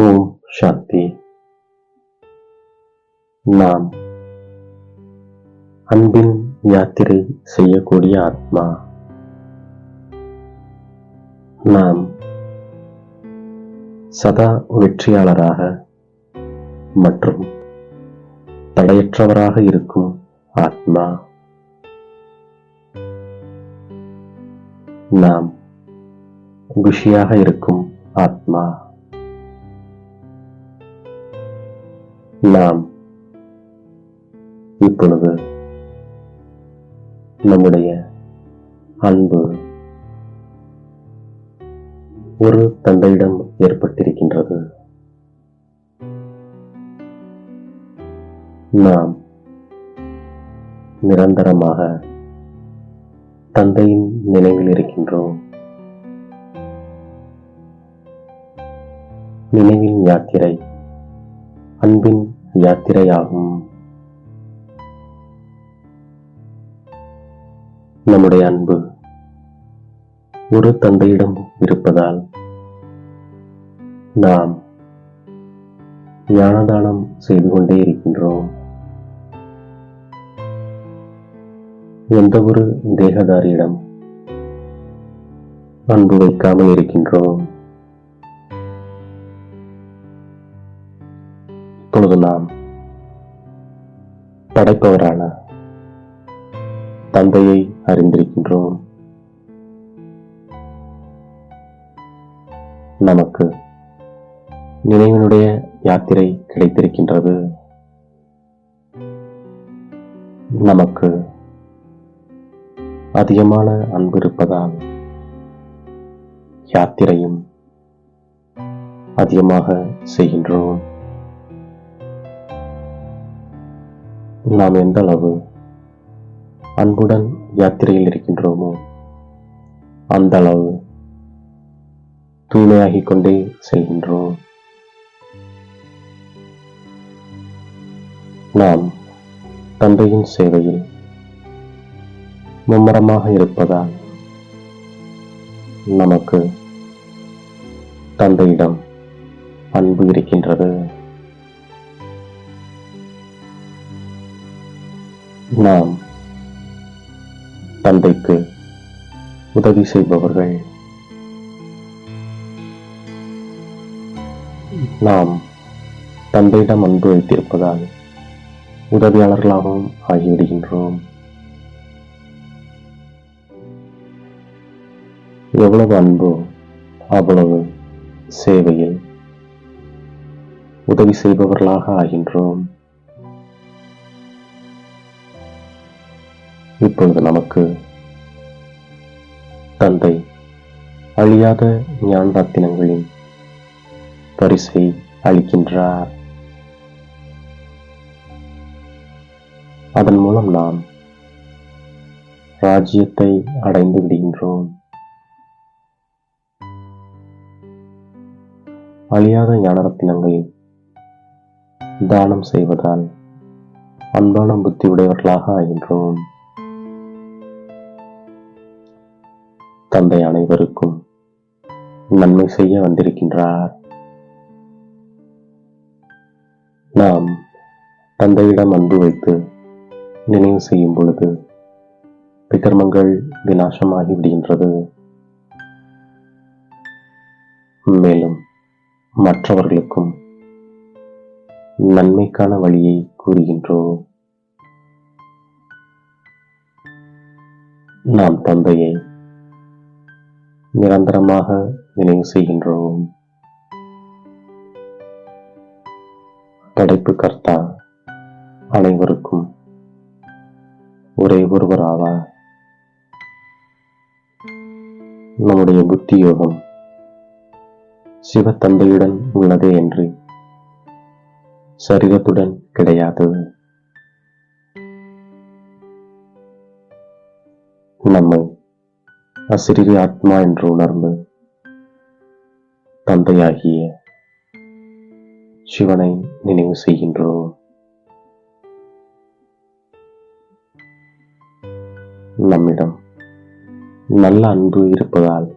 ஓம் சாந்தி. நாம் அன்பின் யாத்திரை செய்யக்கூடிய ஆத்மா. நாம் சதா வெற்றியாளராக மற்றும் தடையற்றவராக இருக்கும் ஆத்மா. நாம் குஷியாக இருக்கும் ஆத்மா. நாம் இப்பொழுது நம்முடைய அன்பு ஒரு தந்தையிடம் ஏற்பட்டிருக்கின்றது. நாம் நிரந்தரமாக தந்தையின் நினைவில் இருக்கின்றோம். நினைவின் யாத்திரை அன்பின் யாத்திரையாகும். நம்முடைய அன்பு ஒரு தந்தையிடம் இருப்பதால் நாம் ஞானதானம் செய்து கொண்டே இருக்கின்றோம். எந்த ஒரு தேகதாரியிடம் அன்பு வைக்காமல் இருக்கின்றோம். இப்பொழுது நாம் படைப்பவரான தந்தையை அறிந்திருக்கின்றோம். நமக்கு நினைவினுடைய யாத்திரை கிடைத்திருக்கின்றது. நமக்கு அதிகமான அன்பு இருப்பதால் யாத்திரையும் அதிகமாக செய்கின்றோம். நாம் எந்த அளவு அன்புடன் யாத்திரையில் இருக்கின்றோமோ அந்த அளவு தூய்மையாகிக் கொண்டே செல்கின்றோம். நாம் தந்தையின் சேவையில் மும்மரமாக இருப்பதால் நமக்கு தந்தையிடம் அன்பு இருக்கின்றது. நாம் தந்தைக்கு உதவி செய்பவர்கள். நாம் தந்தையிடம் அன்பு வைத்திருப்பதால் உதவியாளர்களாகவும் ஆகிவிடுகின்றோம். எவ்வளவு அன்போ அவ்வளவு சேவையில் உதவி செய்பவர்களாக ஆகின்றோம். இப்பொழுது நமக்கு தந்தை அழியாத ஞான ரத்தினங்களின் பரிசை அளிக்கின்றார். அதன் மூலம் நாம் ராஜ்யத்தை அடைந்து விடுகின்றோம். அழியாத ஞானரத்தினங்களை தானம் செய்வதால் அன்பான புத்தி உடையவர்களாக ஆகின்றோம். தந்தை அனைவருக்கும் நன்மை செய்ய வந்திருக்கின்றார். நாம் தந்தையிடம் அன்பு வைத்து நினைவு செய்யும் பொழுது விகர்மங்கள் விநாசமாகி விடுகின்றது. மேலும் மற்றவர்களுக்கும் நன்மைக்கான வழியை கூறுகின்றோம். நாம் தந்தையை நிரந்தரமாக நினைவு செய்கின்றோம். படைப்பு கர்த்தா அனைவருக்கும் ஒரே ஒருவர் ஆவார் நம்முடைய புத்தி யோகம் சிவத்தந்தையுடன் உள்ளதே என்று சரீரத்துடன் கிடையாது. நம்மை அசிறிய ஆத்மா என்று உணர்ந்து தந்தையாகிய சிவனை நினைவு செய்கின்றோம். நம்மிடம் நல்ல அன்பு இருப்பதால்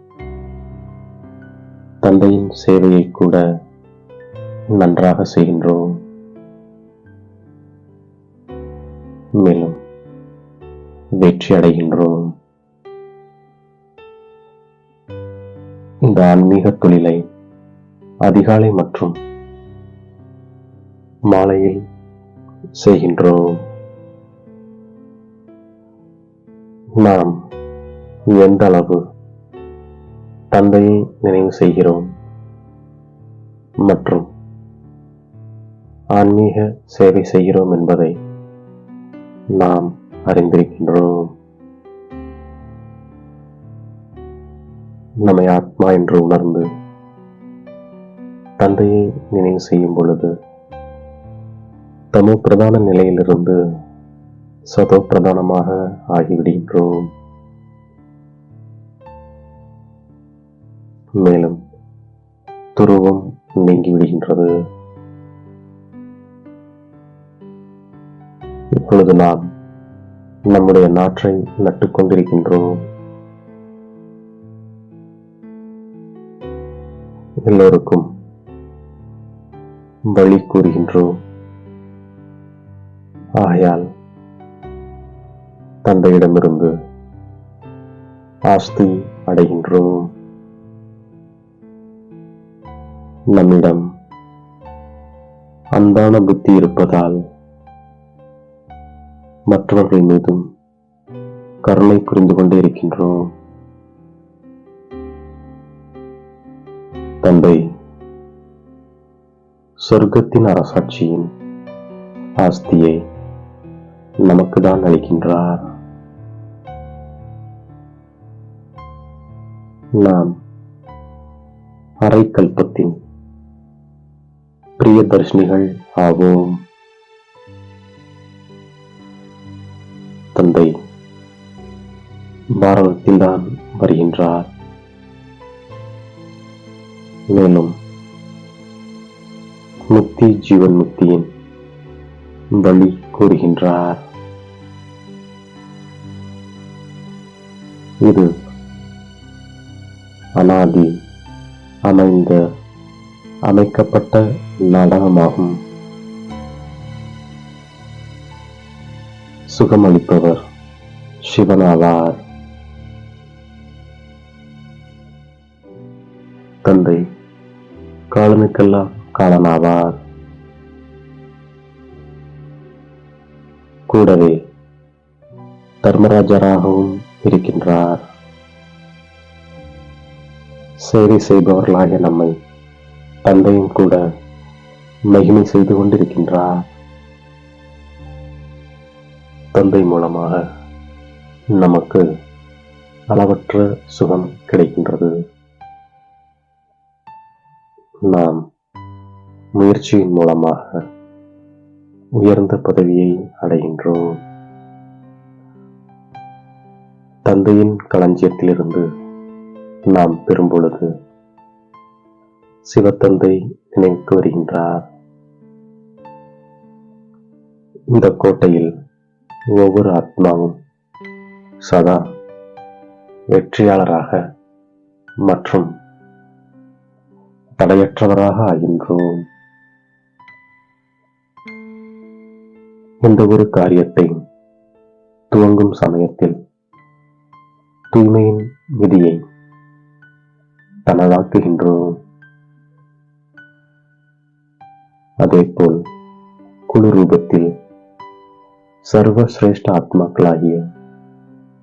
தந்தையின் சேவையை கூட நன்றாக செய்கின்றோம். மேலும் வெற்றி அடைகின்றோம். இந்த ஆன்மீக தொழிலை அதிகாலை மற்றும் மாலையில் செய்கின்றோம். நாம் எந்த அளவு தந்தையை நினைவு செய்கிறோம் மற்றும் ஆன்மீக சேவை செய்கிறோம் என்பதை நாம் அறிந்திருக்கின்றோம். நம்மை ஆத்மா என்று உணர்ந்து தந்தையை நினைவு செய்யும் பொழுது தமோ பிரதான நிலையிலிருந்து சதோ பிரதானமாக ஆகிவிடுகின்றோம். மேலும் துருவம் நீங்கிவிடுகின்றது. இப்பொழுது நாம் நம்முடைய நாற்றை நட்டுக்கொண்டிருக்கின்றோம். எல்லோருக்கும் வழி கூறுகின்றோம். ஆகையால் தந்தையிடமிருந்து ஆஸ்தி அடைகின்றோம். நம்மிடம் அன்பான புத்தி இருப்பதால் மற்றவர்கள் மீதும் கருணை புரிந்து கொண்டே இருக்கின்றோம். தந்தை சொர்க்கத்தின் அரசாட்சியின் ஆஸ்தியை நமக்கு தான் அளிக்கின்றார். நாம் அரைக்கல்பத்தின் பிரியதர்ஷினிகள் ஆவோம். தந்தை பாரதத்தில்தான் வருகின்றார். வேணும். முக்தி ஜீவன் முக்தியின் வழி கூறுகின்றார். இது அனாதி அமைந்த அமைக்கப்பட்ட நாடகமாகும். சுகமளிப்பவர் சிவனாவார். தந்தை காலனுக்கெல்லாம் காலனாவார். கூடவே தர்மராஜராகவும் இருக்கின்றார். சேவை செய்பவர்களாகிய நம்மை தந்தையும் கூட மகிமை செய்து கொண்டிருக்கின்றார். தந்தை மூலமாக நமக்கு அளவற்ற சுகம் கிடைக்கின்றது. நாம் முயற்சியின் மூலமாக உயர்ந்த பதவியை அடைகின்றோம். தந்தையின் களஞ்சியத்திலிருந்து நாம் பெறும் பொழுது சிவத்தந்தை நினைவுக்கு வருகின்றார். இந்த கோட்டையில் ஒவ்வொரு ஆத்மாவும் சதா வெற்றியாளராக மற்றும் தடையற்றவராக ஆகின்றோம். எந்த ஒரு காரியத்தை துவங்கும் சமயத்தில் தூய்மையின் விதியை தனதாக்குகின்றோம். அதேபோல் குழு ரூபத்தில் சர்வ சிரேஷ்ட ஆத்மாக்களாகிய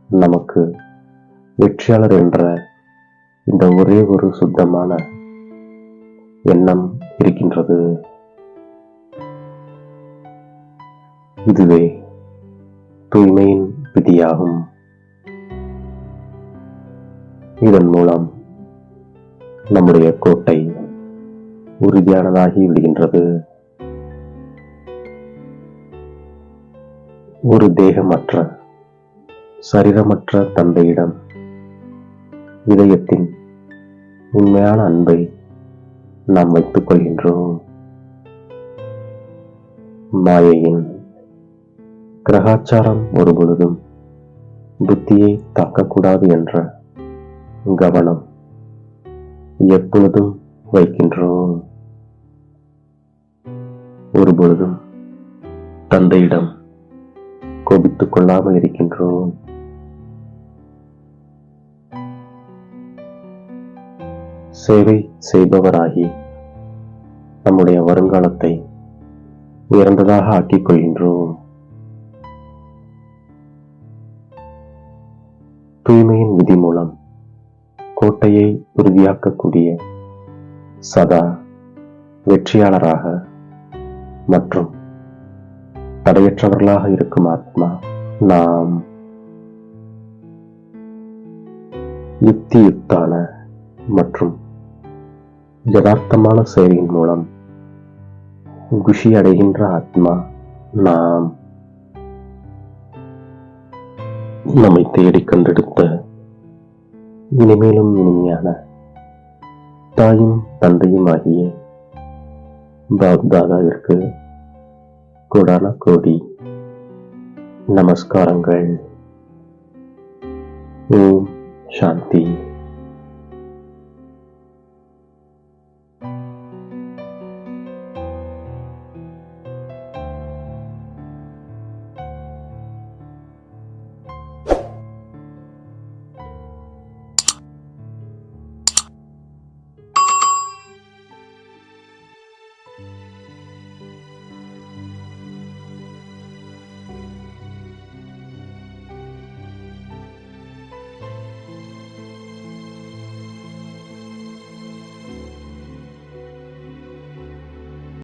நமக்கு வெற்றியாளர் என்ற இந்த ஒரே ஒரு சுத்தமான எண்ணம் இருக்கின்றது. இதுவே தூய்மையின் விதியாகும். இதன் மூலம் நம்முடைய கோட்டை உறுதியானதாகி விடுகின்றது. ஒரு தேகமற்ற சரீரமற்ற தந்தையிடம் இதயத்தின் உண்மையான அன்பை நாம் வைத்துக் கொள்கின்றோம் மாயையின் கிரகாச்சாரம் ஒருபொழுதும் புத்தியை தாக்கக்கூடாது என்ற கவனம் எப்பொழுதும் வைக்கின்றோம். ஒருபொழுதும் தந்தையிடம் கோபித்துக் கொள்ளாமல் இருக்கின்றோம். சேவை செய்பவராகி நம்முடைய வருங்காலத்தை உயர்ந்ததாக ஆக்கிக் கொள்கின்றோம். தூய்மையின் விதி மூலம் கோட்டையை உறுதியாக்கக்கூடிய சதா வெற்றியாளராக மற்றும் தடையற்றவர்களாக இருக்கும் ஆத்மா நாம் யுக்தியுக்தான மற்றும் யதார்த்தமான செயலின் மூலம் குஷி அடைகின்ற ஆத்மா நாம் நம்மை தேடி கண்டெடுத்த இனிமேலும் இனிமையான தாயும் தந்தையும் ஆகிய பாப்தாதாவிற்கு கோடான கோடி நமஸ்காரங்கள். ஓம் சாந்தி.